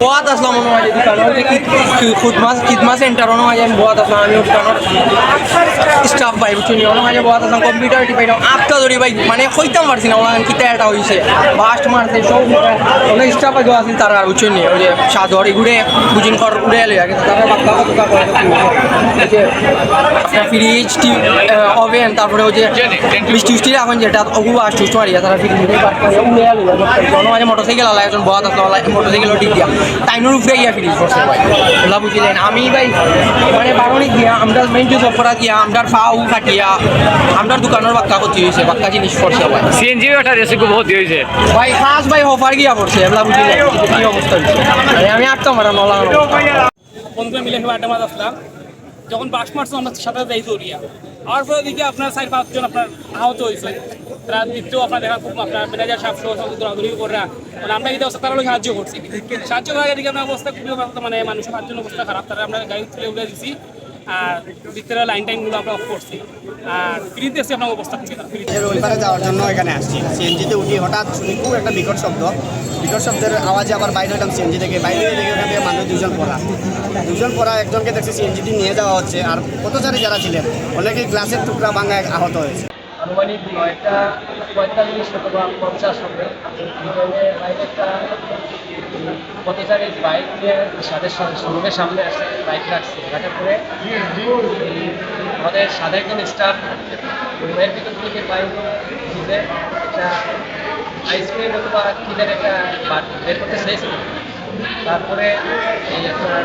বোয়াত আসলাম মনে হয় দোকানের খুদমা সেন্টার হয় আমি বোয়াত আসলাম আমি দোকানের স্টাফ ভাই বুঝছি মনে হয় বোয়াত আসলাম কম্পিউটার টিপাই আপটা ধরি ভাই মানে হইতাম পারছি না ওনার কিতা এটা হয়েছে বাস্ট মারছে সব অনেক স্টাফ আগে আছিল তারা আর বুঝছেন নি ওই যে সাধর এগুড়ে বুঝিন কর উড়ে এলে আগে তারা বাক্কা বাক্কা করে ফ্রিজ ওভেন তারপরে ওই যে মিষ্টি মিষ্টি রাখুন যেটা ওগু আস টুস্ট মারিয়া তারা ফ্রিজ উড়ে এলে জন মাঝে মোটরসাইকেল আলা একজন বহাত আসলো মোটরসাইকেল ঠিক দিয়া টাইমের উপরে ইয়া ফ্রিজ করছে ভাই। ওলা বুঝিলেন। আমি ভাই মানে বারণি গিয়া আমরা মেন জুস অফরা গিয়া আমরা ফাউ কাটিয়া আমরা দোকানের বাক্কা করতে হয়েছে বাক্কা জিনিস করছে ভাই। সিএনজি ওটা রেসি খুব বহুত হয়েছে ভাই ফাস ভাই অফার গিয়া পড়ছে ওলা বুঝিলেন। কি অবস্থা হয়েছে মানে আমি আটটা মারা নলা বন্ধু মিলে খাবার আড্ডা মাছ আসলাম। যখন বাস মারছো, আমরা সাথে যাই দৌড়িয়া আর পরে দেখি আপনার চার পাঁচজন আপনার আহত হয়েছে। তারা দ্বিতীয় আপনার দেখা খুব আপনার ম্যানেজার সাপ সহ দৌড়াদৌড়ি মানে আমরা এই অবস্থা, তারা সাহায্য করছি। সাহায্য করার দিকে আপনার অবস্থা খুবই মানে মানুষের পাঁচজন অবস্থা খারাপ। তারা আমরা গাড়ি তুলে উঠে দিচ্ছি আর ভিতরে লাইন টাইমগুলো আমরা অফ করছি। আর ফ্রিতে এসে আপনার অবস্থা ওই পারে যাওয়ার জন্য এখানে আসছি। সিএনজিতে উঠি, হঠাৎ শুনি খুব একটা বিকট শব্দ। বিকট শব্দের আওয়াজে আবার বাইরে হইলাম সিএনজি থেকে। বাইরে দেখে ওখান থেকে মানুষ দুজন পড়া। দুজন পড়া, একজনকে দেখছি সিএনজিটি নিয়ে যাওয়া হচ্ছে। আর পথচারী যারা ছিলেন অনেকে গ্লাসের টুকরা ভাঙা আহত হয়েছে। আনুমানিক নয়টা, পঁয়তাল্লিশ অথবা পঞ্চাশ হবে। বিকেলে বাইরে একটা পথচারী বাইক নিয়ে সাদের শোরুমের সামনে আসে, বাইক রাখছে। রাখার পরে আমাদের সাদা একজন স্টাফ রুমের ভিতর থেকে বাইক দিতে একটা আইসক্রিম অথবা কিনের একটা বের করতে চেয়েছিল তারপরে এই আপনার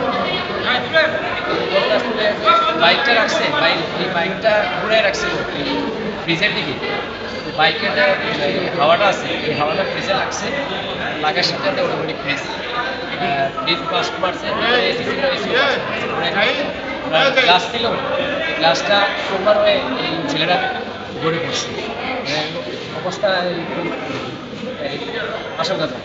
বাইকটা রাখছে, বাইক, এই বাইকটা ঘুরে রাখছিল এই ফ্রিজের দিকে? বাইকের যে হাওয়াটা আছে, এই হাওয়াটা ফ্রিজে লাগছে। লাগার সাথে সাথে অটোমেটিক ফ্রিজ ফ্রিজ ছিল এসি গ্লাস ছিল গ্লাসটা সোমবার হয়ে এই ছেলেটা গড়ে পড়ছে। মানে অবস্থা আশঙ্কাজনক